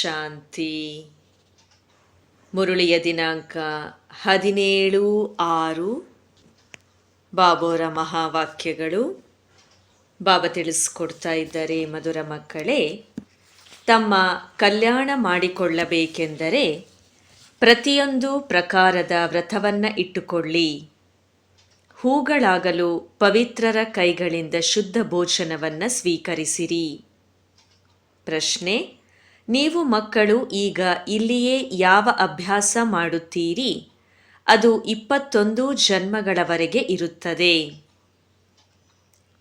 ಶಾಂತಿ. ಮುರುಳಿಯ ದಿನಾಂಕ ಹದಿನೇಳು ಆರು. ಬಾಬೋರ ಮಹಾವಾಕ್ಯಗಳು. ಬಾಬಾ ತಿಳಿಸ್ಕೊಡ್ತಾ ಇದ್ದಾರೆ ಮಧುರ ಮಕ್ಕಳೇ. ತಮ್ಮ ಕಲ್ಯಾಣ ಮಾಡಿಕೊಳ್ಳಬೇಕೆಂದರೆ ಪ್ರತಿಯೊಂದು ಪ್ರಕಾರದ ವ್ರತವನ್ನು ಇಟ್ಟುಕೊಳ್ಳಿ. ಹೂಗಳಾಗಲು ಪವಿತ್ರರ ಕೈಗಳಿಂದ ಶುದ್ಧ ಭೋಜನವನ್ನು ಸ್ವೀಕರಿಸಿರಿ. ಪ್ರಶ್ನೆ ನೀವು ಮಕ್ಕಳು ಈಗ ಇಲ್ಲಿಯೇ ಯಾವ ಅಭ್ಯಾಸ ಮಾಡುತ್ತೀರಿ? ಅದು ಇಪ್ಪತ್ತೊಂದು ಜನ್ಮಗಳವರೆಗೆ ಇರುತ್ತದೆ.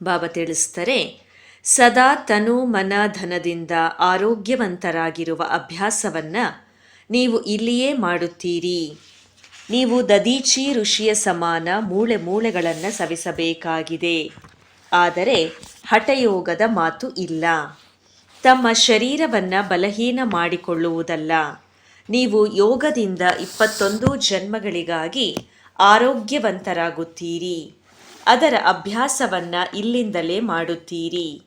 ಬಾಬಾ ತಿಳಿಸ್ತಾರೆ ಸದಾ ತನು ಮನ ಧನದಿಂದ ಆರೋಗ್ಯವಂತರಾಗಿರುವ ಅಭ್ಯಾಸವನ್ನು ನೀವು ಇಲ್ಲಿಯೇ ಮಾಡುತ್ತೀರಿ. ನೀವು ದದೀಚಿ ಋಷಿಯ ಸಮಾನ ಮೂಳೆ ಮೂಳೆಗಳನ್ನು ಸವಿಸಬೇಕಾಗಿದೆ. ಆದರೆ ಹಠಯೋಗದ ಮಾತು ಇಲ್ಲ. ತಮ್ಮ ಶರೀರವನ್ನು ಬಲಹೀನ ಮಾಡಿಕೊಳ್ಳುವುದಲ್ಲ. ನೀವು ಯೋಗದಿಂದ ಇಪ್ಪತ್ತೊಂದು ಜನ್ಮಗಳಿಗಾಗಿ ಆರೋಗ್ಯವಂತರಾಗುತ್ತೀರಿ. ಅದರ ಅಭ್ಯಾಸವನ್ನು ಇಲ್ಲಿಂದಲೇ ಮಾಡುತ್ತೀರಿ.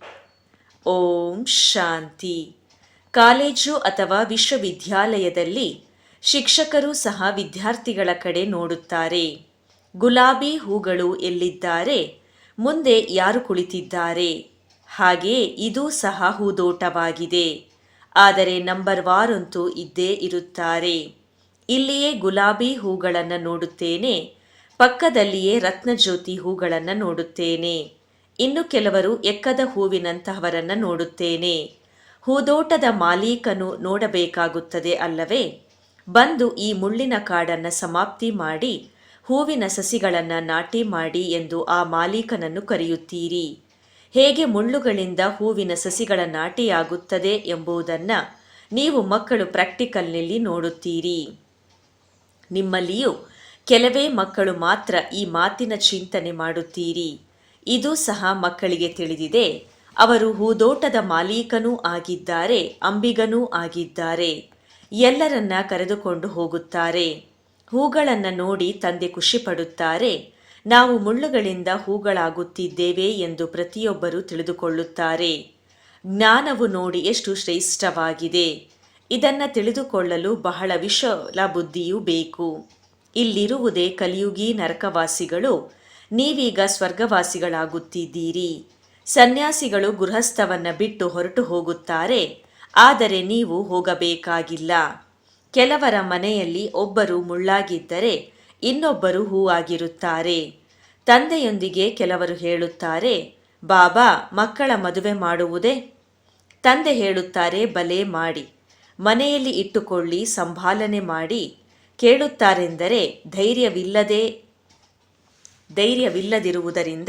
ಓಂ ಶಾಂತಿ. ಕಾಲೇಜು ಅಥವಾ ವಿಶ್ವವಿದ್ಯಾಲಯದಲ್ಲಿ ಶಿಕ್ಷಕರು ಸಹ ವಿದ್ಯಾರ್ಥಿಗಳ ಕಡೆ ನೋಡುತ್ತಾರೆ. ಗುಲಾಬಿ ಹೂಗಳು ಎಲ್ಲಿದ್ದಾರೆ? ಮುಂದೆ ಯಾರು ಕುಳಿತಿದ್ದಾರೆ? ಹಾಗೆಯೇ ಇದೂ ಸಹ ಹೂದೋಟವಾಗಿದೆ. ಆದರೆ ನಂಬರ್ ವಾರಂತೂ ಇದ್ದೇ ಇರುತ್ತಾರೆ. ಇಲ್ಲಿಯೇ ಗುಲಾಬಿ ಹೂಗಳನ್ನು ನೋಡುತ್ತೇನೆ. ಪಕ್ಕದಲ್ಲಿಯೇ ರತ್ನಜ್ಯೋತಿ ಹೂಗಳನ್ನು ನೋಡುತ್ತೇನೆ. ಇನ್ನು ಕೆಲವರು ಎಕ್ಕದ ಹೂವಿನಂತಹವರನ್ನು ನೋಡುತ್ತೇನೆ. ಹೂದೋಟದ ಮಾಲೀಕನು ನೋಡಬೇಕಾಗುತ್ತದೆ ಅಲ್ಲವೇ? ಬಂದು ಈ ಮುಳ್ಳಿನ ಕಾಡನ್ನು ಸಮಾಪ್ತಿ ಮಾಡಿ ಹೂವಿನ ಸಸಿಗಳನ್ನು ನಾಟಿ ಮಾಡಿ ಎಂದು ಆ ಮಾಲೀಕನನ್ನು ಕರೆಯುತ್ತೀರಿ. ಹೇಗೆ ಮುಳ್ಳುಗಳಿಂದ ಹೂವಿನ ಸಸಿಗಳ ನಾಟಿಯಾಗುತ್ತದೆ ಎಂಬುದನ್ನು ನೀವು ಮಕ್ಕಳು ಪ್ರಾಕ್ಟಿಕಲ್ನಲ್ಲಿ ನೋಡುತ್ತೀರಿ. ನಿಮ್ಮಲ್ಲಿಯೂ ಕೆಲವೇ ಮಕ್ಕಳು ಮಾತ್ರ ಈ ಮಾತಿನ ಚಿಂತನೆ ಮಾಡುತ್ತೀರಿ. ಇದು ಸಹ ಮಕ್ಕಳಿಗೆ ತಿಳಿದಿದೆ. ಅವರು ಹೂದೋಟದ ಮಾಲೀಕನೂ ಆಗಿದ್ದಾರೆ, ಅಂಬಿಗನೂ ಆಗಿದ್ದಾರೆ. ಎಲ್ಲರನ್ನ ಕರೆದುಕೊಂಡು ಹೋಗುತ್ತಾರೆ. ಹೂಗಳನ್ನು ನೋಡಿ ತಂದೆ ಖುಷಿಪಡುತ್ತಾರೆ. ನಾವು ಮುಳ್ಳುಗಳಿಂದ ಹೂಗಳಾಗುತ್ತಿದ್ದೇವೆ ಎಂದು ಪ್ರತಿಯೊಬ್ಬರು ತಿಳಿದುಕೊಳ್ಳುತ್ತಾರೆ. ಜ್ಞಾನವು ನೋಡಿ ಎಷ್ಟು ಶ್ರೇಷ್ಠವಾಗಿದೆ. ಇದನ್ನು ತಿಳಿದುಕೊಳ್ಳಲು ಬಹಳ ವಿಶಲ ಬುದ್ಧಿಯೂ ಬೇಕು. ಇಲ್ಲಿರುವುದೇ ಕಲಿಯುಗಿ ನರಕವಾಸಿಗಳು. ನೀವೀಗ ಸ್ವರ್ಗವಾಸಿಗಳಾಗುತ್ತಿದ್ದೀರಿ. ಸನ್ಯಾಸಿಗಳು ಗೃಹಸ್ಥವನ್ನು ಬಿಟ್ಟು ಹೊರಟು ಹೋಗುತ್ತಾರೆ. ಆದರೆ ನೀವು ಹೋಗಬೇಕಾಗಿಲ್ಲ. ಕೆಲವರ ಮನೆಯಲ್ಲಿ ಒಬ್ಬರು ಮುಳ್ಳಾಗಿದ್ದರೆ ಇನ್ನೊಬ್ಬರು ಹೂವಾಗಿರುತ್ತಾರೆ. ತಂದೆಯೊಂದಿಗೆ ಕೆಲವರು ಹೇಳುತ್ತಾರೆ, ಬಾಬಾ, ಮಕ್ಕಳ ಮದುವೆ ಮಾಡುವುದೇ? ತಂದೆ ಹೇಳುತ್ತಾರೆ, ಬಲೆ ಮಾಡಿ, ಮನೆಯಲ್ಲಿ ಇಟ್ಟುಕೊಳ್ಳಿ, ಸಂಭಾಲನೆ ಮಾಡಿ. ಕೇಳುತ್ತಾರೆಂದರೆ, ಧೈರ್ಯವಿಲ್ಲದೆ, ಧೈರ್ಯವಿಲ್ಲದಿರುವುದರಿಂದ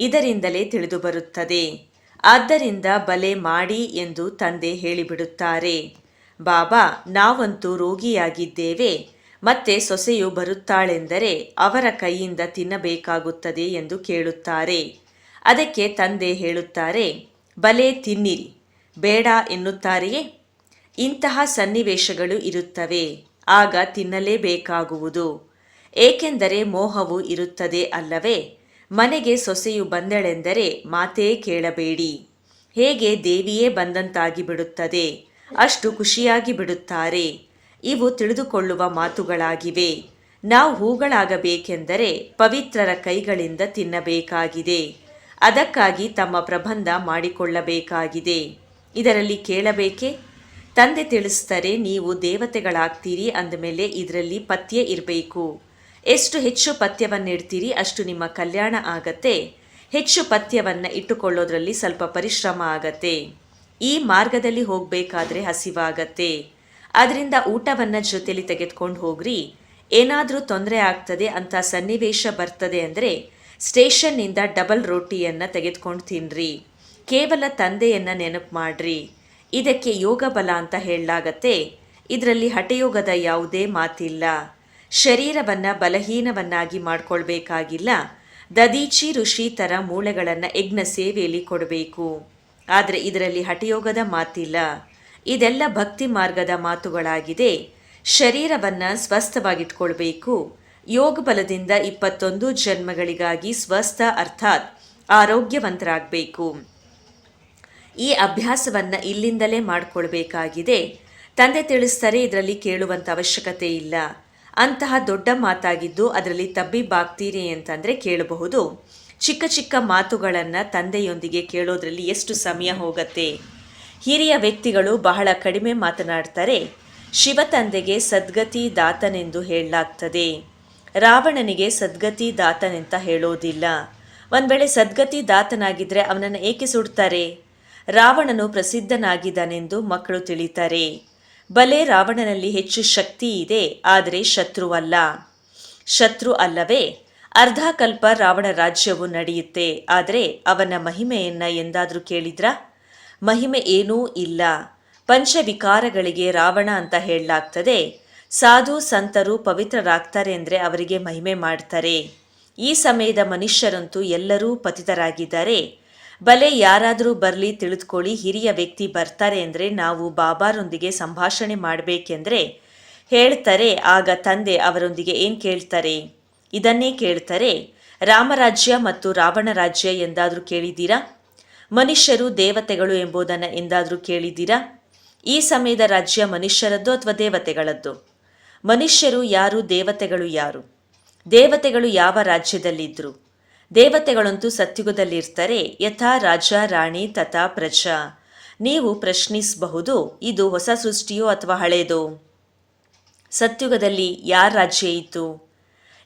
ಇದರಿಂದಲೇ ತಿಳಿದುಬರುತ್ತದೆ. ಆದ್ದರಿಂದ ಬಲೆ ಮಾಡಿ ಎಂದು ತಂದೆ ಹೇಳಿಬಿಡುತ್ತಾರೆ. ಬಾಬಾ, ನಾವಂತೂ ರೋಗಿಯಾಗಿದ್ದೇವೆ ಮತ್ತೆ ಸೊಸೆಯು ಬರುತ್ತಾಳೆಂದರೆ ಅವರ ಕೈಯಿಂದ ತಿನ್ನಬೇಕಾಗುತ್ತದೆ ಎಂದು ಕೇಳುತ್ತಾರೆ. ಅದಕ್ಕೆ ತಂದೆ ಹೇಳುತ್ತಾರೆ, ಬಲೆ ತಿನ್ನಿರಿ. ಬೇಡ ಎನ್ನುತ್ತಾರೆಯೇ? ಇಂತಹ ಸನ್ನಿವೇಶಗಳು ಇರುತ್ತವೆ. ಆಗ ತಿನ್ನಲೇಬೇಕಾಗುವುದು. ಏಕೆಂದರೆ ಮೋಹವು ಇರುತ್ತದೆ ಅಲ್ಲವೇ? ಮನೆಗೆ ಸೊಸೆಯು ಬಂದಳೆಂದರೆ ಮಾತೇ ಕೇಳಬೇಡಿ. ಹೇಗೆ ದೇವಿಯೇ ಬಂದಂತಾಗಿ ಬಿಡುತ್ತದೆ. ಅಷ್ಟು ಖುಷಿಯಾಗಿ ಬಿಡುತ್ತಾರೆ. ಇವು ತಿಳಿದುಕೊಳ್ಳುವ ಮಾತುಗಳಾಗಿವೆ. ನಾವು ಹೂಗಳಾಗಬೇಕೆಂದರೆ ಪವಿತ್ರರ ಕೈಗಳಿಂದ ತಿನ್ನಬೇಕಾಗಿದೆ. ಅದಕ್ಕಾಗಿ ತಮ್ಮ ಪ್ರಬಂಧ ಮಾಡಿಕೊಳ್ಳಬೇಕಾಗಿದೆ. ಇದರಲ್ಲಿ ಕೇಳಬೇಕೆ? ತಂದೆ ತಿಳಿಸ್ತಾರೆ ನೀವು ದೇವತೆಗಳಾಗ್ತೀರಿ ಅಂದಮೇಲೆ ಇದರಲ್ಲಿ ಪಥ್ಯ ಇರಬೇಕು. ಎಷ್ಟು ಹೆಚ್ಚು ಪಥ್ಯವನ್ನಿಡ್ತೀರಿ ಅಷ್ಟು ನಿಮ್ಮ ಕಲ್ಯಾಣ ಆಗತ್ತೆ. ಹೆಚ್ಚು ಪಥ್ಯವನ್ನು ಇಟ್ಟುಕೊಳ್ಳೋದ್ರಲ್ಲಿ ಸ್ವಲ್ಪ ಪರಿಶ್ರಮ ಆಗತ್ತೆ. ಈ ಮಾರ್ಗದಲ್ಲಿ ಹೋಗಬೇಕಾದ್ರೆ ಹಸಿವಾಗತ್ತೆ. ಅದರಿಂದ ಊಟವನ್ನು ಜೊತೆಯಲ್ಲಿ ತೆಗೆದುಕೊಂಡು ಹೋಗ್ರಿ. ಏನಾದರೂ ತೊಂದರೆ ಆಗ್ತದೆ ಅಂತ ಸನ್ನಿವೇಶ ಬರ್ತದೆ ಅಂದರೆ ಸ್ಟೇಷನ್ನಿಂದ ಡಬಲ್ ರೋಟಿಯನ್ನು ತೆಗೆದುಕೊಂಡು ತಿನ್ನಿರಿ ಕೇವಲ ತಂದೆಯನ್ನು ನೆನಪು ಮಾಡ್ರಿ. ಇದಕ್ಕೆ ಯೋಗ ಬಲ ಅಂತ ಹೇಳಲಾಗತ್ತೆ. ಇದರಲ್ಲಿ ಹಠಯೋಗದ ಯಾವುದೇ ಮಾತಿಲ್ಲ. ಶರೀರವನ್ನು ಬಲಹೀನವನ್ನಾಗಿ ಮಾಡಿಕೊಳ್ಬೇಕಾಗಿಲ್ಲ. ದದೀಚಿ ಋಷಿ ಥರ ಮೂಳೆಗಳನ್ನು ಯಜ್ಞ ಸೇವೆಯಲ್ಲಿ ಕೊಡಬೇಕು. ಆದರೆ ಇದರಲ್ಲಿ ಹಠಯೋಗದ ಮಾತಿಲ್ಲ. ಇದೆಲ್ಲ ಭಕ್ತಿ ಮಾರ್ಗದ ಮಾತುಗಳಾಗಿದೆ. ಶರೀರವನ್ನು ಸ್ವಸ್ಥವಾಗಿಟ್ಕೊಳ್ಬೇಕು. ಯೋಗ ಬಲದಿಂದ ಇಪ್ಪತ್ತೊಂದು ಜನ್ಮಗಳಿಗಾಗಿ ಸ್ವಸ್ಥ ಅರ್ಥಾತ್ ಆರೋಗ್ಯವಂತರಾಗಬೇಕು. ಈ ಅಭ್ಯಾಸವನ್ನು ಇಲ್ಲಿಂದಲೇ ಮಾಡಿಕೊಳ್ಬೇಕಾಗಿದೆ. ತಂದೆ ತಿಳಿಸ್ತಾರೆ ಇದರಲ್ಲಿ ಕೇಳುವಂಥ ಅವಶ್ಯಕತೆ ಇಲ್ಲ. ಅಂತಹ ದೊಡ್ಡ ಮಾತಾಗಿದ್ದು ಅದರಲ್ಲಿ ತಬ್ಬಿಬ್ಬಾಗ್ತೀರಿ ಅಂತಂದರೆ ಕೇಳಬಹುದು. ಚಿಕ್ಕ ಚಿಕ್ಕ ಮಾತುಗಳನ್ನು ತಂದೆಯೊಂದಿಗೆ ಕೇಳೋದ್ರಲ್ಲಿ ಎಷ್ಟು ಸಮಯ ಹೋಗತ್ತೆ? ಹಿರಿಯ ವ್ಯಕ್ತಿಗಳು ಬಹಳ ಕಡಿಮೆ ಮಾತನಾಡ್ತಾರೆ. ಶಿವ ತಂದೆಗೆ ಸದ್ಗತಿ ದಾತನೆಂದು ಹೇಳಲಾಗ್ತದೆ. ರಾವಣನಿಗೆ ಸದ್ಗತಿ ದಾತನೆಂತ ಹೇಳೋದಿಲ್ಲ. ಒಂದು ವೇಳೆ ಸದ್ಗತಿ ದಾತನಾಗಿದ್ದರೆ ಅವನನ್ನು ಏಕೆ ಸುಡ್ತಾರೆ? ರಾವಣನು ಪ್ರಸಿದ್ಧನಾಗಿದ್ದಾನೆಂದು ಮಕ್ಕಳು ತಿಳಿತಾರೆ. ಬಲೆ ರಾವಣನಲ್ಲಿ ಹೆಚ್ಚು ಶಕ್ತಿ ಇದೆ, ಆದರೆ ಶತ್ರುವಲ್ಲ ಶತ್ರು ಅಲ್ಲವೇ? ಅರ್ಧಕಲ್ಪ ರಾವಣ ರಾಜ್ಯವು ನಡೆಯುತ್ತೆ, ಆದರೆ ಅವನ ಮಹಿಮೆಯನ್ನ ಎಂದಾದರೂ ಕೇಳಿದ್ರಾ? ಮಹಿಮೆ ಏನೂ ಇಲ್ಲ. ಪಂಚವಿಕಾರಗಳಿಗೆ ರಾವಣ ಅಂತ ಹೇಳಲಾಗ್ತದೆ. ಸಾಧು ಸಂತರು ಪವಿತ್ರರಾಗ್ತಾರೆ ಅಂದರೆ ಅವರಿಗೆ ಮಹಿಮೆ ಮಾಡ್ತಾರೆ. ಈ ಸಮಯದ ಮನುಷ್ಯರಂತೂ ಎಲ್ಲರೂ ಪತಿತರಾಗಿದ್ದಾರೆ. ಬಲೆ ಯಾರಾದರೂ ಬರಲಿ ತಿಳಿದುಕೊಳ್ಳಿ, ಹಿರಿಯ ವ್ಯಕ್ತಿ ಬರ್ತಾರೆ ಅಂದರೆ ನಾವು ಬಾಬಾರೊಂದಿಗೆ ಸಂಭಾಷಣೆ ಮಾಡಬೇಕೆಂದ್ರೆ ಹೇಳ್ತಾರೆ. ಆಗ ತಂದೆ ಅವರೊಂದಿಗೆ ಏನು ಕೇಳ್ತಾರೆ? ಇದನ್ನೇ ಕೇಳ್ತಾರೆ. ರಾಮರಾಜ್ಯ ಮತ್ತು ರಾವಣ ರಾಜ್ಯ ಎಂದಾದರೂ ಕೇಳಿದ್ದೀರಾ? ಮನುಷ್ಯರು ದೇವತೆಗಳು ಎಂಬುದನ್ನು ಎಂದಾದರೂ ಕೇಳಿದ್ದೀರಾ? ಈ ಸಮಯದ ರಾಜ್ಯ ಮನುಷ್ಯರದ್ದು ಅಥವಾ ದೇವತೆಗಳದ್ದು? ಮನುಷ್ಯರು ಯಾರು, ದೇವತೆಗಳು ಯಾರು? ದೇವತೆಗಳು ಯಾವ ರಾಜ್ಯದಲ್ಲಿದ್ದರು ದೇವತೆಗಳಂತೂ ಸತ್ಯುಗದಲ್ಲಿರ್ತಾರೆ, ಯಥಾ ರಾಜ, ರಾಣಿ, ತಥಾ ಪ್ರಜಾ. ನೀವು ಪ್ರಶ್ನಿಸಬಹುದು, ಇದು ಹೊಸ ಸೃಷ್ಟಿಯೋ ಅಥವಾ ಹಳೆಯದೋ ಸತ್ಯುಗದಲ್ಲಿ ಯಾರ ರಾಜ್ಯ ಇತ್ತು?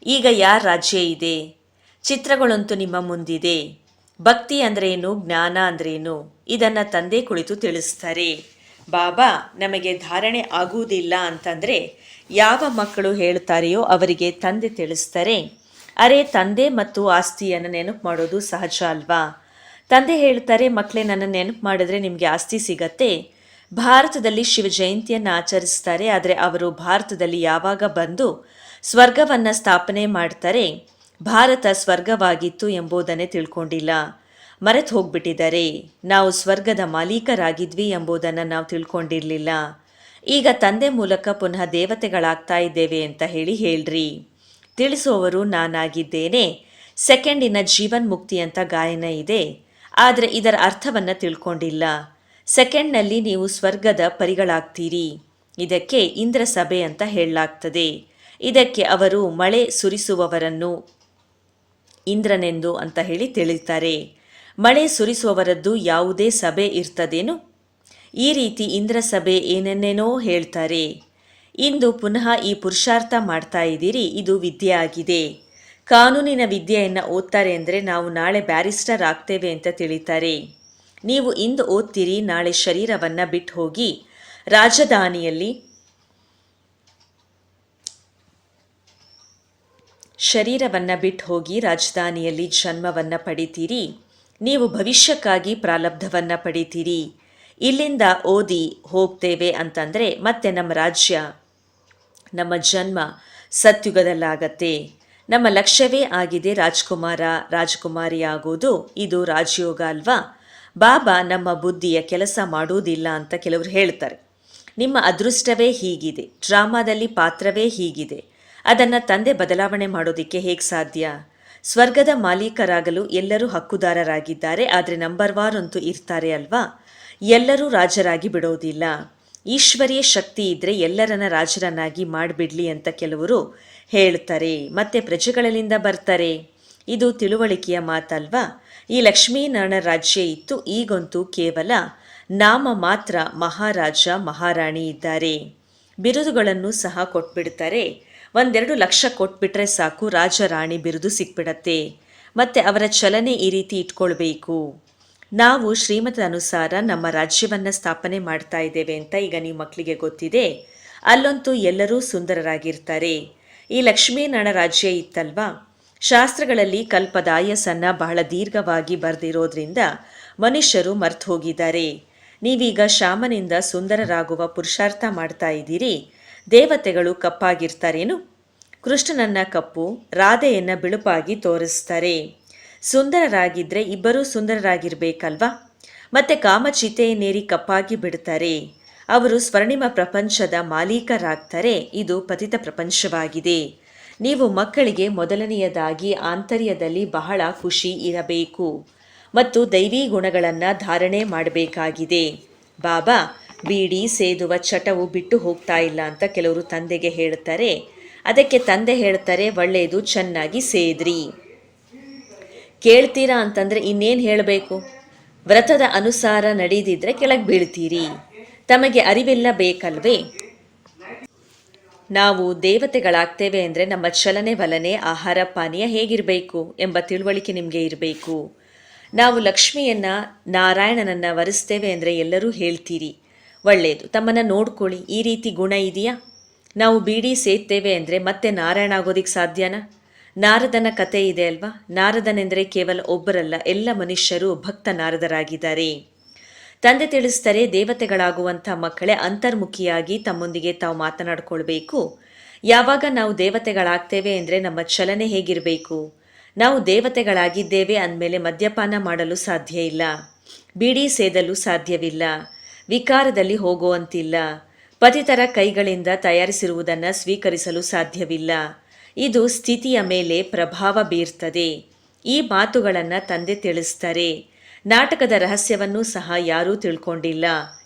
ಈಗ ಯಾರ ರಾಜ್ಯ ಇದೆ? ಚಿತ್ರಗಳಂತೂ ನಿಮ್ಮ ಮುಂದಿದೆ. ಭಕ್ತಿ ಅಂದ್ರೇನು, ಜ್ಞಾನ ಅಂದ್ರೇನು, ಇದನ್ನು ತಂದೆ ಕುಳಿತು ತಿಳಿಸ್ತಾರೆ. ಬಾಬಾ, ನಮಗೆ ಧಾರಣೆ ಆಗುವುದಿಲ್ಲ ಅಂತಂದರೆ ಯಾವ ಮಕ್ಕಳು ಹೇಳ್ತಾರೆಯೋ ಅವರಿಗೆ ತಂದೆ ತಿಳಿಸ್ತಾರೆ. ಅರೆ, ತಂದೆ ಮತ್ತು ಆಸ್ತಿಯನ್ನು ನೆನಪು ಮಾಡೋದು ಸಹಜ ಅಲ್ವಾ? ತಂದೆ ಹೇಳ್ತಾರೆ ಮಕ್ಕಳೇ, ನನ್ನ ನೆನಪು ಮಾಡಿದ್ರೆ ನಿಮಗೆ ಆಸ್ತಿ ಸಿಗತ್ತೆ. ಭಾರತದಲ್ಲಿ ಶಿವ ಜಯಂತಿಯನ್ನು ಆಚರಿಸ್ತಾರೆ, ಆದರೆ ಅವರು ಭಾರತದಲ್ಲಿ ಯಾವಾಗ ಬಂದು ಸ್ವರ್ಗವನ್ನು ಸ್ಥಾಪನೆ ಮಾಡ್ತಾರೆ? ಭಾರತ ಸ್ವರ್ಗವಾಗಿತ್ತು ಎಂಬುದನ್ನೇ ತಿಳ್ಕೊಂಡಿಲ್ಲ. ಮರೆತು ಹೋಗ್ಬಿಟ್ಟಿದ್ದಾರೆ. ನಾವು ಸ್ವರ್ಗದ ಮಾಲೀಕರಾಗಿದ್ವಿ ಎಂಬುದನ್ನು ನಾವು ತಿಳ್ಕೊಂಡಿರಲಿಲ್ಲ. ಈಗ ತಂದೆ ಮೂಲಕ ಪುನಃ ದೇವತೆಗಳಾಗ್ತಾ ಇದ್ದೇವೆ ಅಂತ ಹೇಳಿ ಹೇಳ್ರಿ. ತಿಳಿಸುವವರು ನಾನಾಗಿದ್ದೇನೆ. ಸೆಕೆಂಡಿನ ಜೀವನ್ ಮುಕ್ತಿ ಅಂತ ಗಾಯನ ಇದೆ. ಆದರೆ ಇದರ ಅರ್ಥವನ್ನು ತಿಳ್ಕೊಂಡಿಲ್ಲ. ಸೆಕೆಂಡ್ನಲ್ಲಿ ನೀವು ಸ್ವರ್ಗದ ಪರಿಗಳಾಗ್ತೀರಿ. ಇದಕ್ಕೆ ಇಂದ್ರ ಸಭೆ ಅಂತ ಹೇಳಲಾಗ್ತದೆ. ಇದಕ್ಕೆ ಅವರು ಮಳೆ ಸುರಿಸುವವರನ್ನು ಇಂದ್ರನೆಂದು ಅಂತ ಹೇಳಿ ತಿಳಿತಾರೆ ಮಳೆ ಸುರಿಸುವವರದ್ದು ಯಾವುದೇ ಸಭೆ ಇರ್ತದೇನು? ಈ ರೀತಿ ಇಂದ್ರ ಸಭೆ ಏನನ್ನೇನೋ ಹೇಳ್ತಾರೆ. ಇಂದು ಪುನಃ ಈ ಪುರುಷಾರ್ಥ ಮಾಡ್ತಾ ಇದ್ದೀರಿ, ಇದು ವಿದ್ಯೆ ಆಗಿದೆ. ಕಾನೂನಿನ ವಿದ್ಯೆಯನ್ನು ಓದ್ತಾರೆ ಅಂದರೆ ನಾವು ನಾಳೆ ಬ್ಯಾರಿಸ್ಟರ್ ಆಗ್ತೇವೆ ಅಂತ ತಿಳಿತಾರೆ. ನೀವು ಇಂದು ಓದ್ತೀರಿ, ನಾಳೆ ಶರೀರವನ್ನು ಬಿಟ್ಟು ಹೋಗಿ ರಾಜಧಾನಿಯಲ್ಲಿ ಶರೀರವನ್ನು ಬಿಟ್ಟು ಹೋಗಿ ರಾಜಧಾನಿಯಲ್ಲಿ ಜನ್ಮವನ್ನು ಪಡಿತೀರಿ. ನೀವು ಭವಿಷ್ಯಕ್ಕಾಗಿ ಪ್ರಾಲಬ್ಧವನ್ನು ಪಡಿತೀರಿ. ಇಲ್ಲಿಂದ ಓದಿ ಹೋಗ್ತೇವೆ ಅಂತಂದರೆ ಮತ್ತೆ ನಮ್ಮ ರಾಜ್ಯ, ನಮ್ಮ ಜನ್ಮ ಸತ್ಯುಗದಲ್ಲಾಗತ್ತೆ. ನಮ್ಮ ಲಕ್ಷ್ಯವೇ ಆಗಿದೆ ರಾಜ್ಕುಮಾರ ರಾಜಕುಮಾರಿ ಆಗೋದು ಇದು ರಾಜಯೋಗ ಅಲ್ವಾ? ಬಾಬಾ ನಮ್ಮ ಬುದ್ಧಿಯ ಕೆಲಸ ಮಾಡುವುದಿಲ್ಲ ಅಂತ ಕೆಲವರು ಹೇಳ್ತಾರೆ. ನಿಮ್ಮ ಅದೃಷ್ಟವೇ ಹೀಗಿದೆ. ಡ್ರಾಮಾದಲ್ಲಿ ಪಾತ್ರವೇ ಹೀಗಿದೆ. ಅದನ್ನು ತಂದೆ ಬದಲಾವಣೆ ಮಾಡೋದಿಕ್ಕೆ ಹೇಗೆ ಸಾಧ್ಯ? ಸ್ವರ್ಗದ ಮಾಲೀಕರಾಗಲು ಎಲ್ಲರೂ ಹಕ್ಕುದಾರರಾಗಿದ್ದಾರೆ, ಆದರೆ ನಂಬರ್ ವಾರ್ ಅಂತೂ ಇರ್ತಾರೆ ಅಲ್ವಾ? ಎಲ್ಲರೂ ರಾಜರಾಗಿ ಬಿಡೋದಿಲ್ಲ. ಈಶ್ವರೀಯ ಶಕ್ತಿ ಇದ್ರೆ ಎಲ್ಲರನ್ನ ರಾಜರನ್ನಾಗಿ ಮಾಡಿಬಿಡ್ಲಿ ಅಂತ ಕೆಲವರು ಹೇಳ್ತಾರೆ. ಮತ್ತೆ ಪ್ರಜೆಗಳಲ್ಲಿಂದ ಬರ್ತಾರೆ. ಇದು ತಿಳುವಳಿಕೆಯ ಮಾತಲ್ವಾ? ಈ ಲಕ್ಷ್ಮೀನಾರಾಯಣ ರಾಜ್ಯ ಇತ್ತು, ಈಗಂತೂ ಕೇವಲ ನಾಮ ಮಾತ್ರ ಮಹಾರಾಜ, ಮಹಾರಾಣಿ ಇದ್ದಾರೆ. ಬಿರುದುಗಳನ್ನು ಸಹ ಕೊಟ್ಬಿಡ್ತಾರೆ. ಒಂದೆರಡು ಲಕ್ಷ ಕೊಟ್ಬಿಟ್ರೆ ಸಾಕು ರಾಜ ರಾಣಿ ಬಿರುದು ಸಿಕ್ಬಿಡತ್ತೆ. ಮತ್ತೆ ಅವರ ಚಲನೆ ಈ ರೀತಿ ಇಟ್ಕೊಳ್ಬೇಕು. ನಾವು ಶ್ರೀಮತದ ಅನುಸಾರ ನಮ್ಮ ರಾಜ್ಯವನ್ನು ಸ್ಥಾಪನೆ ಮಾಡ್ತಾ ಇದ್ದೇವೆ ಅಂತ ಈಗ ನೀವು ಮಕ್ಕಳಿಗೆ ಗೊತ್ತಿದೆ. ಅಲ್ಲಂತೂ ಎಲ್ಲರೂ ಸುಂದರರಾಗಿರ್ತಾರೆ. ಈ ಲಕ್ಷ್ಮೀನಾರಾಯಣ ರಾಜ್ಯ ಇತ್ತಲ್ವಾ? ಶಾಸ್ತ್ರಗಳಲ್ಲಿ ಕಲ್ಪದಾಯಸನ್ನ ಬಹಳ ದೀರ್ಘವಾಗಿ ಬರೆದಿರೋದ್ರಿಂದ ಮನುಷ್ಯರು ಮರ್ತು ಹೋಗಿದ್ದಾರೆ ನೀವೀಗ ಶಾಮನಿಂದ ಸುಂದರರಾಗುವ ಪುರುಷಾರ್ಥ ಮಾಡ್ತಾ ಇದ್ದೀರಿ. ದೇವತೆಗಳು ಕಪ್ಪಾಗಿರ್ತಾರೇನು? ಕೃಷ್ಣನನ್ನ ಕಪ್ಪು, ರಾಧೆಯನ್ನ ಬಿಳುಪಾಗಿ ತೋರಿಸ್ತಾರೆ. ಸುಂದರರಾಗಿದ್ರೆ ಇಬ್ಬರೂ ಸುಂದರರಾಗಿರ್ಬೇಕಲ್ವಾ? ಮತ್ತೆ ಕಾಮಚಿತೆಯನ್ನೇರಿ ಕಪ್ಪಾಗಿ ಬಿಡ್ತಾರೆ. ಅವರು ಸ್ವರ್ಣಿಮ ಪ್ರಪಂಚದ ಮಾಲೀಕರಾಗ್ತಾರೆ. ಇದು ಪತಿತ ಪ್ರಪಂಚವಾಗಿದೆ. ನೀವು ಮಕ್ಕಳಿಗೆ ಮೊದಲನೆಯದಾಗಿ ಆಂತರ್ಯದಲ್ಲಿ ಬಹಳ ಖುಷಿ ಇರಬೇಕು. ಮತ್ತು ದೈವಿ ಗುಣಗಳನ್ನು ಧಾರಣೆ ಮಾಡಬೇಕಾಗಿದೆ. ಬಾಬಾ ಬೀಡಿ ಸೇದುವ ಚಟವು ಬಿಟ್ಟು ಹೋಗ್ತಾ ಇಲ್ಲ ಅಂತ ಕೆಲವರು ತಂದೆಗೆ ಹೇಳ್ತಾರೆ ಅದಕ್ಕೆ ತಂದೆ ಹೇಳ್ತಾರೆ ಒಳ್ಳೆಯದು, ಚೆನ್ನಾಗಿ ಸೇದ್ರಿ. ಕೇಳ್ತೀರಾ ಅಂತಂದ್ರೆ ಇನ್ನೇನು ಹೇಳಬೇಕು? ವ್ರತದ ಅನುಸಾರ ನಡೆದಿದ್ರೆ ಕೆಳಗೆ ಬೀಳ್ತೀರಿ. ತಮಗೆ ಅರಿವೆಲ್ಲ ಬೇಕಲ್ವೇ? ನಾವು ದೇವತೆಗಳಾಗ್ತೇವೆ ಅಂದರೆ ನಮ್ಮ ಚಲನೆ ವಲನೆ, ಆಹಾರ ಪಾನೀಯ ಹೇಗಿರಬೇಕು ಎಂಬ ತಿಳುವಳಿಕೆ ನಿಮಗೆ ಇರಬೇಕು. ನಾವು ಲಕ್ಷ್ಮಿಯನ್ನು ನಾರಾಯಣನನ್ನು ವರಿಸ್ತೇವೆ ಅಂದರೆ ಎಲ್ಲರೂ ಹೇಳ್ತೀರಿ. ಒಳ್ಳೆಯದು ತಮ್ಮನ್ನು ನೋಡ್ಕೊಳ್ಳಿ. ಈ ರೀತಿ ಗುಣ ಇದೆಯಾ? ನಾವು ಬೀಡಿ ಸೇರ್ತೇವೆ ಅಂದರೆ ಮತ್ತೆ ನಾರಾಯಣ ಆಗೋದಿಕ್ಕೆ ಸಾಧ್ಯನಾ? ನಾರದನ ಕತೆ ಇದೆ ಅಲ್ವಾ? ನಾರದನೆಂದರೆ ಕೇವಲ ಒಬ್ಬರಲ್ಲ, ಎಲ್ಲ ಮನುಷ್ಯರು ಭಕ್ತ ನಾರದರಾಗಿದ್ದಾರೆ. ತಂದೆ ತಿಳಿಸ್ತಾರೆ ದೇವತೆಗಳಾಗುವಂಥ ಮಕ್ಕಳೇ ಅಂತರ್ಮುಖಿಯಾಗಿ ತಮ್ಮೊಂದಿಗೆ ತಾವು ಮಾತನಾಡಿಕೊಳ್ಬೇಕು. ಯಾವಾಗ ನಾವು ದೇವತೆಗಳಾಗ್ತೇವೆ ಅಂದರೆ ನಮ್ಮ ಚಲನೆ ಹೇಗಿರಬೇಕು? ನಾವು ದೇವತೆಗಳಾಗಿದ್ದೇವೆ ಅಂದಮೇಲೆ ಮದ್ಯಪಾನ ಮಾಡಲು ಸಾಧ್ಯ ಇಲ್ಲ. ಬೀಡಿ ಸೇದಲು ಸಾಧ್ಯವಿಲ್ಲ. ವಿಕಾರದಲ್ಲಿ ಹೋಗುವಂತಿಲ್ಲ. ಪತಿತರ ಕೈಗಳಿಂದ ತಯಾರಿಸಿರುವುದನ್ನು ಸ್ವೀಕರಿಸಲು ಸಾಧ್ಯವಿಲ್ಲ. ಇದು ಸ್ಥಿತಿಯ ಮೇಲೆ ಪ್ರಭಾವ ಬೀರ್ತದೆ. ಈ ಮಾತುಗಳನ್ನು ತಂದೆ ತಿಳಿಸ್ತಾರೆ. ನಾಟಕದ ರಹಸ್ಯವನ್ನು ಸಹ ಯಾರೂ ತಿಳ್ಕೊಂಡಿಲ್ಲ.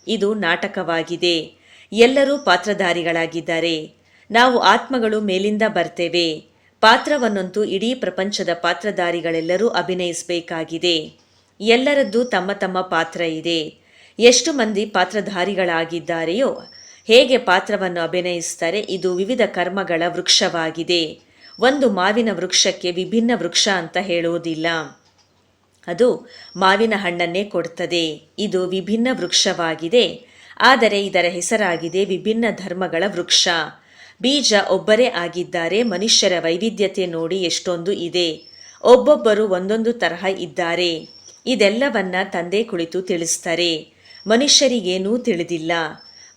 ಇದು ನಾಟಕವಾಗಿದೆ. ಎಲ್ಲರೂ ಪಾತ್ರಧಾರಿಗಳಾಗಿದ್ದಾರೆ. ನಾವು ಆತ್ಮಗಳು ಮೇಲಿಂದ ಬರ್ತೇವೆ. ಪಾತ್ರವನ್ನಂತೂ ಇಡೀ ಪ್ರಪಂಚದ ಪಾತ್ರಧಾರಿಗಳೆಲ್ಲರೂ ಅಭಿನಯಿಸಬೇಕಾಗಿದೆ. ಎಲ್ಲರದ್ದು ತಮ್ಮ ತಮ್ಮ ಪಾತ್ರ ಇದೆ. ಎಷ್ಟು ಮಂದಿ ಪಾತ್ರಧಾರಿಗಳಾಗಿದ್ದಾರೆಯೋ, ಹೇಗೆ ಪಾತ್ರವನ್ನು ಅಭಿನಯಿಸ್ತಾರೆ, ಇದು ವಿವಿಧ ಕರ್ಮಗಳ ವೃಕ್ಷವಾಗಿದೆ. ಒಂದು ಮಾವಿನ ವೃಕ್ಷಕ್ಕೆ ವಿಭಿನ್ನ ವೃಕ್ಷ ಅಂತ ಹೇಳುವುದಿಲ್ಲ. ಅದು ಮಾವಿನ ಹಣ್ಣನ್ನೇ ಕೊಡ್ತದೆ. ಇದು ವಿಭಿನ್ನ ವೃಕ್ಷವಾಗಿದೆ, ಆದರೆ ಇದರ ಹೆಸರಾಗಿದೆ ವಿಭಿನ್ನ ಧರ್ಮಗಳ ವೃಕ್ಷ. ಬೀಜ ಒಬ್ಬರೇ ಆಗಿದ್ದಾರೆ, ಮನುಷ್ಯರ ವೈವಿಧ್ಯತೆ ನೋಡಿ ಎಷ್ಟೊಂದು ಇದೆ. ಒಬ್ಬೊಬ್ಬರು ಒಂದೊಂದು ತರಹ ಇದ್ದಾರೆ. ಇದೆಲ್ಲವನ್ನ ತಂದೆ ಕುಳಿತು ತಿಳಿಸ್ತಾರೆ. ಮನುಷ್ಯರಿಗೇನೂ ತಿಳಿದಿಲ್ಲ.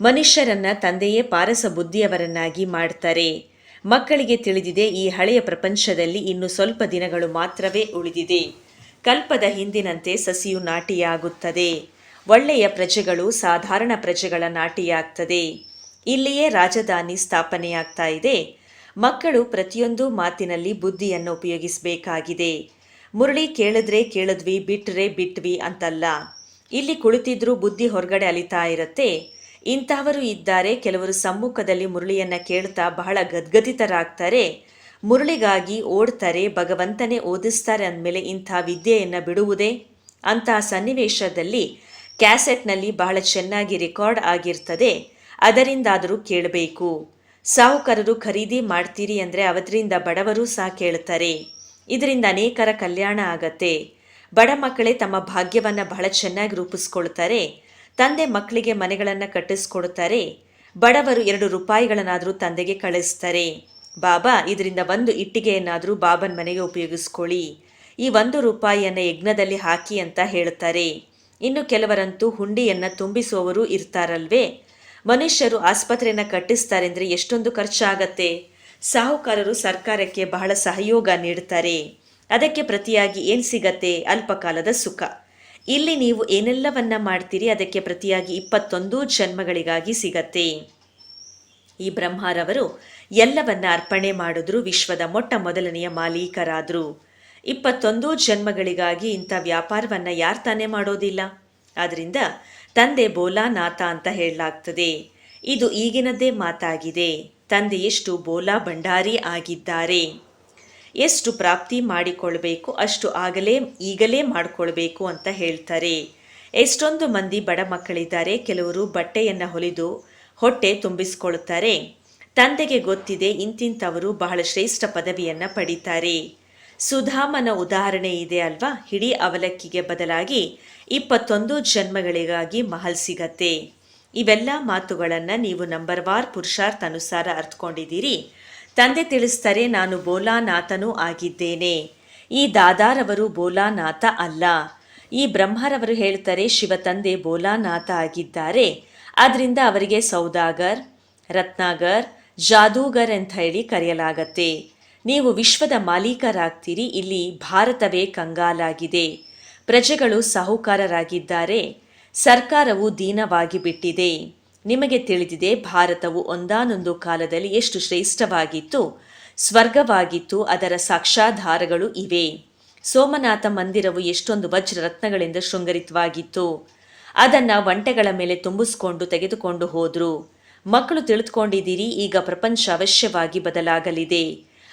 ಮನುಷ್ಯರನ್ನ ತಂದೆಯೇ ಪಾರಸ ಬುದ್ಧಿಯವರನ್ನಾಗಿ ಮಾಡ್ತಾರೆ. ಮಕ್ಕಳಿಗೆ ತಿಳಿದಿದೆ ಈ ಹಳೆಯ ಪ್ರಪಂಚದಲ್ಲಿ ಇನ್ನು ಸ್ವಲ್ಪ ದಿನಗಳು ಮಾತ್ರವೇ ಉಳಿದಿದೆ. ಕಲ್ಪದ ಹಿಂದಿನಂತೆ ಸಸಿಯು ನಾಟಿಯಾಗುತ್ತದೆ. ಒಳ್ಳೆಯ ಪ್ರಜೆಗಳು ಸಾಧಾರಣ ಪ್ರಜೆಗಳ ನಾಟಿಯಾಗ್ತದೆ. ಇಲ್ಲಿಯೇ ರಾಜಧಾನಿ ಸ್ಥಾಪನೆಯಾಗ್ತಾ ಇದೆ. ಮಕ್ಕಳು ಪ್ರತಿಯೊಂದು ಮಾತಿನಲ್ಲಿ ಬುದ್ಧಿಯನ್ನು ಉಪಯೋಗಿಸಬೇಕಾಗಿದೆ. ಮುರಳಿ ಕೇಳಿದ್ರೆ ಕೇಳಿದ್ವಿ ಬಿಟ್ಟರೆ ಬಿಟ್ವಿ ಅಂತಲ್ಲ. ಇಲ್ಲಿ ಕುಳಿತಿದ್ರೂ ಬುದ್ಧಿ ಹೊರಗಡೆ ಅಲಿತಾ ಇರುತ್ತೆ. ಇಂತಹವರು ಇದ್ದಾರೆ. ಕೆಲವರು ಸಮ್ಮುಖದಲ್ಲಿ ಮುರಳಿಯನ್ನ ಕೇಳ್ತಾ ಬಹಳ ಗದ್ಗದಿತರಾಗ್ತಾರೆ. ಮುರಳಿಗಾಗಿ ಓಡ್ತಾರೆ, ಭಗವಂತನೇ ಓದಿಸ್ತಾರೆ ಅಂದಮೇಲೆ ಇಂಥ ವಿದ್ಯೆಯನ್ನು ಬಿಡುವುದೇ? ಅಂತಹ ಸನ್ನಿವೇಶದಲ್ಲಿ ಕ್ಯಾಸೆಟ್ನಲ್ಲಿ ಬಹಳ ಚೆನ್ನಾಗಿ ರೆಕಾರ್ಡ್ ಆಗಿರ್ತದೆ. ಅದರಿಂದಾದರೂ ಕೇಳಬೇಕು. ಸಾಹುಕಾರರು ಖರೀದಿ ಮಾಡ್ತೀರಿ ಅಂದರೆ ಅವರಿಂದ ಬಡವರು ಸಹ ಕೇಳ್ತಾರೆ. ಇದರಿಂದ ಅನೇಕರ ಕಲ್ಯಾಣ ಆಗತ್ತೆ. ಬಡ ಮಕ್ಕಳೇ ತಮ್ಮ ಭಾಗ್ಯವನ್ನು ಬಹಳ ಚೆನ್ನಾಗಿ ರೂಪಿಸ್ಕೊಳ್ತಾರೆ. ತಂದೆ ಮಕ್ಕಳಿಗೆ ಮನೆಗಳನ್ನು ಕಟ್ಟಿಸ್ಕೊಡ್ತಾರೆ. ಬಡವರು ಎರಡು ರೂಪಾಯಿಗಳನ್ನಾದರೂ ತಂದೆಗೆ ಕಳಿಸ್ತಾರೆ. ಬಾಬಾ, ಇದರಿಂದ ಒಂದು ಇಟ್ಟಿಗೆಯನ್ನಾದರೂ ಬಾಬನ್ ಮನೆಗೆ ಉಪಯೋಗಿಸ್ಕೊಳ್ಳಿ. ಈ ಒಂದು ರೂಪಾಯಿಯನ್ನು ಯಜ್ಞದಲ್ಲಿ ಹಾಕಿ ಅಂತ ಹೇಳ್ತಾರೆ. ಇನ್ನು ಕೆಲವರಂತೂ ಹುಂಡಿಯನ್ನು ತುಂಬಿಸುವವರು ಇರ್ತಾರಲ್ವೇ? ಮನುಷ್ಯರು ಆಸ್ಪತ್ರೆಯನ್ನು ಕಟ್ಟಿಸ್ತಾರೆ ಅಂದರೆ ಎಷ್ಟೊಂದು ಖರ್ಚಾಗತ್ತೆ. ಸಾಹುಕಾರರು ಸರ್ಕಾರಕ್ಕೆ ಬಹಳ ಸಹಯೋಗ ನೀಡ್ತಾರೆ. ಅದಕ್ಕೆ ಪ್ರತಿಯಾಗಿ ಏನು ಸಿಗತ್ತೆ? ಅಲ್ಪಕಾಲದ ಸುಖ. ಇಲ್ಲಿ ನೀವು ಏನೆಲ್ಲವನ್ನ ಮಾಡ್ತೀರಿ? ಅದಕ್ಕೆ ಪ್ರತಿಯಾಗಿ ಇಪ್ಪತ್ತೊಂದು ಜನ್ಮಗಳಿಗಾಗಿ ಸಿಗತ್ತೆ. ಈ ಬ್ರಹ್ಮರವರು ಎಲ್ಲವನ್ನ ಅರ್ಪಣೆ ಮಾಡಿದ್ರು, ವಿಶ್ವದ ಮೊಟ್ಟ ಮೊದಲನೆಯ ಮಾಲೀಕರಾದ್ರು. ಇಪ್ಪತ್ತೊಂದು ಜನ್ಮಗಳಿಗಾಗಿ ಇಂಥ ವ್ಯಾಪಾರವನ್ನ ಯಾರು ತಾನೇ ಮಾಡೋದಿಲ್ಲ? ಆದ್ರಿಂದ ತಂದೆ ಬೋಲಾನಾಥ ಅಂತ ಹೇಳಲಾಗ್ತದೆ. ಇದು ಈಗಿನದ್ದೇ ಮಾತಾಗಿದೆ. ತಂದೆ ಎಷ್ಟು ಬೋಲಾ ಭಂಡಾರಿ ಆಗಿದ್ದಾರೆ. ಎಷ್ಟು ಪ್ರಾಪ್ತಿ ಮಾಡಿಕೊಳ್ಬೇಕು, ಅಷ್ಟು ಆಗಲೇ, ಈಗಲೇ ಮಾಡಿಕೊಳ್ಬೇಕು ಅಂತ ಹೇಳ್ತಾರೆ. ಎಷ್ಟೊಂದು ಮಂದಿ ಬಡ ಮಕ್ಕಳಿದ್ದಾರೆ, ಕೆಲವರು ಬಟ್ಟೆಯನ್ನು ಹೊಲಿದು ಹೊಟ್ಟೆ ತುಂಬಿಸಿಕೊಳ್ಳುತ್ತಾರೆ. ತಂದೆಗೆ ಗೊತ್ತಿದೆ, ಇಂತಿಂಥವರು ಬಹಳ ಶ್ರೇಷ್ಠ ಪದವಿಯನ್ನು ಪಡಿತಾರೆ. ಸುಧಾಮನ ಉದಾಹರಣೆ ಇದೆ ಅಲ್ವಾ? ಹಿಡಿ ಅವಲಕ್ಕಿಗೆ ಬದಲಾಗಿ ಇಪ್ಪತ್ತೊಂದು ಜನ್ಮಗಳಿಗಾಗಿ ಮಹಲ್ ಸಿಗತ್ತೆ. ಇವೆಲ್ಲ ಮಾತುಗಳನ್ನು ನೀವು ನಂಬರ್ ವಾರ್ ಪುರುಷಾರ್ಥ ಅನುಸಾರ ಅರ್ಥಕೊಂಡಿದ್ದೀರಿ ತಂದೆ ತಿಳಿಸ್ತಾರೆ ನಾನು ಬೋಲಾನಾಥನೂ ಆಗಿದ್ದೇನೆ. ಈ ದಾದಾರವರು ಬೋಲಾನಾಥ ಅಲ್ಲ. ಈ ಬ್ರಹ್ಮರವರು ಹೇಳ್ತಾರೆ ಶಿವ ತಂದೆ ಬೋಲಾನಾಥ ಆಗಿದ್ದಾರೆ. ಆದ್ರಿಂದ ಅವರಿಗೆ ಸೌದಾಗರ್, ರತ್ನಾಗರ್, ಜಾದೂಗರ್ ಅಂತ ಹೇಳಿ ಕರೆಯಲಾಗತ್ತೆ. ನೀವು ವಿಶ್ವದ ಮಾಲೀಕರಾಗ್ತೀರಿ, ಇಲ್ಲಿ ಭಾರತವೇ ಕಂಗಾಲಾಗಿದೆ. ಪ್ರಜೆಗಳು ಸಾಹುಕಾರರಾಗಿದ್ದಾರೆ. ಸರ್ಕಾರವು ದೀನವಾಗಿ ಬಿಟ್ಟಿದೆ ನಿಮಗೆ ತಿಳಿದಿದೆ, ಭಾರತವು ಒಂದಾನೊಂದು ಕಾಲದಲ್ಲಿ ಎಷ್ಟು ಶ್ರೇಷ್ಠವಾಗಿತ್ತು? ಸ್ವರ್ಗವಾಗಿತ್ತು, ಅದರ ಸಾಕ್ಷಾಧಾರಗಳು ಇವೆ. ಸೋಮನಾಥ ಮಂದಿರವು ಎಷ್ಟೊಂದು ವಜ್ರ ರತ್ನಗಳಿಂದ ಶೃಂಗರಿತವಾಗಿತ್ತು. ಅದನ್ನು ಒಂಟೆಗಳ ಮೇಲೆ ತುಂಬಿಸ್ಕೊಂಡು ತೆಗೆದುಕೊಂಡು ಹೋದರು. ಮಕ್ಕಳು ತಿಳಿದುಕೊಂಡಿದ್ದೀರಿ, ಈಗ ಪ್ರಪಂಚ ಅವಶ್ಯವಾಗಿ ಬದಲಾಗಲಿದೆ.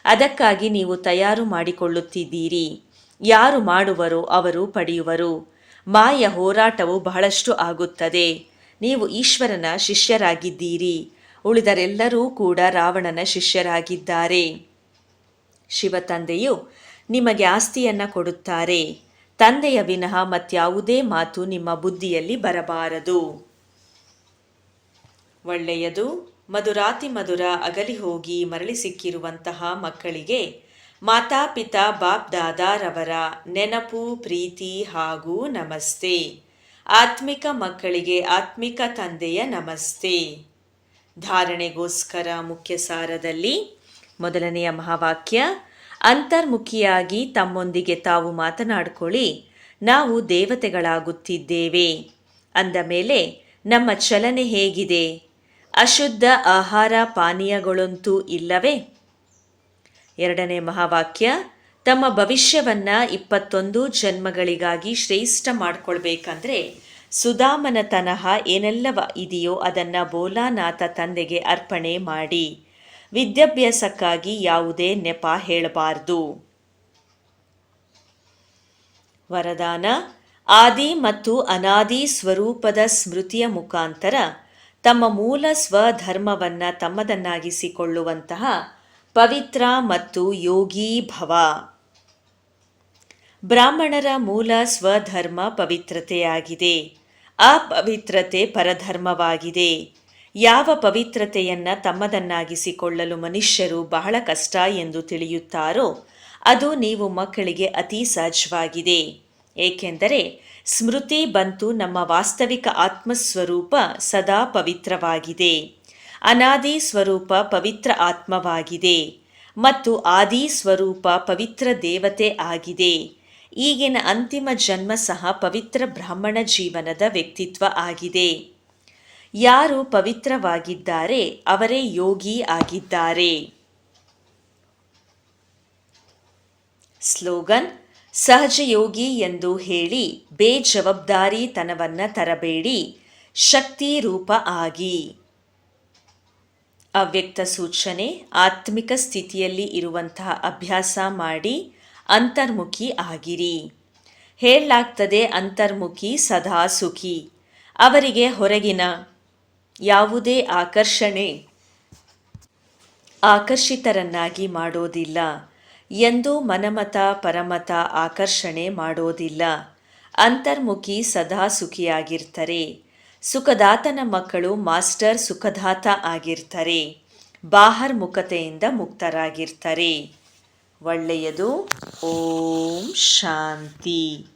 ಅದಕ್ಕಾಗಿ ನೀವು ತಯಾರು ಮಾಡಿಕೊಳ್ಳುತ್ತಿದ್ದೀರಿ. ಯಾರು ಮಾಡುವರೋ ಅವರು ಪಡೆಯುವರು. ಮಾಯ ಹೋರಾಟವು ಬಹಳಷ್ಟು ಆಗುತ್ತದೆ. ನೀವು ಈಶ್ವರನ ಶಿಷ್ಯರಾಗಿದ್ದೀರಿ. ಉಳಿದರೆಲ್ಲರೂ ಕೂಡ ರಾವಣನ ಶಿಷ್ಯರಾಗಿದ್ದಾರೆ. ಶಿವ ತಂದೆಯು ನಿಮಗೆ ಆಸ್ತಿಯನ್ನ ಕೊಡುತ್ತಾರೆ. ತಂದೆಯ ವಿನಃ ಮತ್ಯಾವುದೇ ಮಾತು ನಿಮ್ಮ ಬುದ್ಧಿಯಲ್ಲಿ ಬರಬಾರದು. ಒಳ್ಳೆಯದು, ಮಧುರಾತಿ ಮಧುರ ಅಗಲಿ ಹೋಗಿ ಮರಳಿ ಸಿಕ್ಕಿರುವಂತಹ ಮಕ್ಕಳಿಗೆ ಮಾತಾಪಿತಾ ಬಾಪ್ ದಾದಾರವರ ನೆನಪು, ಪ್ರೀತಿ ಹಾಗೂ ನಮಸ್ತೆ. ಆತ್ಮಿಕ ಮಕ್ಕಳಿಗೆ ಆತ್ಮಿಕ ತಂದೆಯ ನಮಸ್ತೆ. ಧಾರಣೆಗೋಸ್ಕರ ಮುಖ್ಯ ಸಾರದಲ್ಲಿ ಮೊದಲನೆಯ ಮಹಾವಾಕ್ಯ, ಅಂತರ್ಮುಖಿಯಾಗಿ ತಮ್ಮೊಂದಿಗೆ ತಾವು ಮಾತನಾಡಿಕೊಳ್ಳಿ, ನಾವು ದೇವತೆಗಳಾಗುತ್ತಿದ್ದೇವೆ. ಅಂದ ಮೇಲೆ, ನಮ್ಮ ಚಲನೆ ಹೇಗಿದೆ? ಅಶುದ್ಧ ಆಹಾರ ಪಾನೀಯಗಳಂತೂ ಇಲ್ಲವೇ? ಎರಡನೇ ಮಹಾವಾಕ್ಯ ತಮ್ಮ ಭವಿಷ್ಯವನ್ನ ಇಪ್ಪತ್ತೊಂದು ಜನ್ಮಗಳಿಗಾಗಿ ಶ್ರೇಷ್ಠ ಮಾಡ್ಕೊಳ್ಬೇಕಂದ್ರೆ ಸುಧಾಮನ ತನಹ ಏನೆಲ್ಲವ ಇದೆಯೋ ಅದನ್ನ ಬೋಲಾನಾಥ ತಂದೆಗೆ ಅರ್ಪಣೆ ಮಾಡಿ. ವಿದ್ಯಾಭ್ಯಾಸಕ್ಕಾಗಿ ಯಾವುದೇ ನೆಪ ಹೇಳಬಾರ್ದು. ವರದಾನ, ಆದಿ ಮತ್ತು ಅನಾದಿ ಸ್ವರೂಪದ ಸ್ಮೃತಿಯ ಮುಖಾಂತರ ತಮ್ಮ ಮೂಲ ಸ್ವಧರ್ಮವನ್ನ ತಮ್ಮದನ್ನಾಗಿಸಿಕೊಳ್ಳುವಂತಹ ಪವಿತ್ರ ಮತ್ತು ಯೋಗೀ ಭವ ಬ್ರಾಹ್ಮಣರ ಮೂಲ ಸ್ವಧರ್ಮ ಪವಿತ್ರತೆಯಾಗಿದೆ. ಆ ಪವಿತ್ರತೆ ಪರಧರ್ಮವಾಗಿದೆ. ಯಾವ ಪವಿತ್ರತೆಯನ್ನ ತಮ್ಮದನ್ನಾಗಿಸಿಕೊಳ್ಳಲು ಮನುಷ್ಯರು ಬಹಳ ಕಷ್ಟ ಎಂದು ತಿಳಿಯುತ್ತಾರೋ, ಅದು ನೀವು ಮಕ್ಕಳಿಗೆ ಅತಿ ಸಹಜವಾಗಿದೆ. ಏಕೆಂದರೆ ಸ್ಮೃತಿ ಬಂತು ನಮ್ಮ ವಾಸ್ತವಿಕ ಆತ್ಮಸ್ವರೂಪ ಸದಾ ಪವಿತ್ರವಾಗಿದೆ. ಅನಾದಿ ಸ್ವರೂಪ ಪವಿತ್ರ ಆತ್ಮವಾಗಿದೆ. ಮತ್ತು ಆದಿ ಸ್ವರೂಪ ಪವಿತ್ರ ದೇವತೆ ಆಗಿದೆ. ಈಗಿನ ಅಂತಿಮ ಜನ್ಮ ಸಹ ಪವಿತ್ರ ಬ್ರಾಹ್ಮಣ ಜೀವನದ ವ್ಯಕ್ತಿತ್ವ ಆಗಿದೆ. ಯಾರು ಪವಿತ್ರವಾಗಿದ್ದಾರೆ, ಅವರೇ ಯೋಗಿ ಆಗಿದ್ದಾರೆ. ಸ್ಲೋಗನ್ ಸಹಜಯೋಗಿ ಎಂದು ಹೇಳಿ ಬೇಜವಾಬ್ದಾರಿತನವನ್ನು ತರಬೇಡಿ, ಶಕ್ತಿ ರೂಪ ಆಗಿ. ಅವ್ಯಕ್ತ ಸೂಚನೆ, ಆತ್ಮಿಕ ಸ್ಥಿತಿಯಲ್ಲಿ ಇರುವಂತಹ ಅಭ್ಯಾಸ ಮಾಡಿ ಅಂತರ್ಮುಖಿ ಆಗಿರಿ. ಹೇಳಲಾಗ್ತದೆ ಅಂತರ್ಮುಖಿ ಸದಾ ಸುಖಿ. ಅವರಿಗೆ ಹೊರಗಿನ ಯಾವುದೇ ಆಕರ್ಷಣೆ ಆಕರ್ಷಿತರನ್ನಾಗಿ ಮಾಡೋದಿಲ್ಲ. ಎಂದು ಮನಮತ ಪರಮತ ಆಕರ್ಷಣೆ ಮಾಡೋದಿಲ್ಲ. ಅಂತರ್ಮುಖಿ ಸದಾ ಸುಖಿಯಾಗಿರ್ತಾರೆ. ಸುಖದಾತನ ಮಕ್ಕಳು ಮಾಸ್ಟರ್ ಸುಖದಾತ ಆಗಿರ್ತಾರೆ. ಬಾಹರ್ಮುಖತೆಯಿಂದ ಮುಕ್ತರಾಗಿರ್ತಾರೆ. ಒಳ್ಳೆಯದು. ಓಂ ಶಾಂತಿ.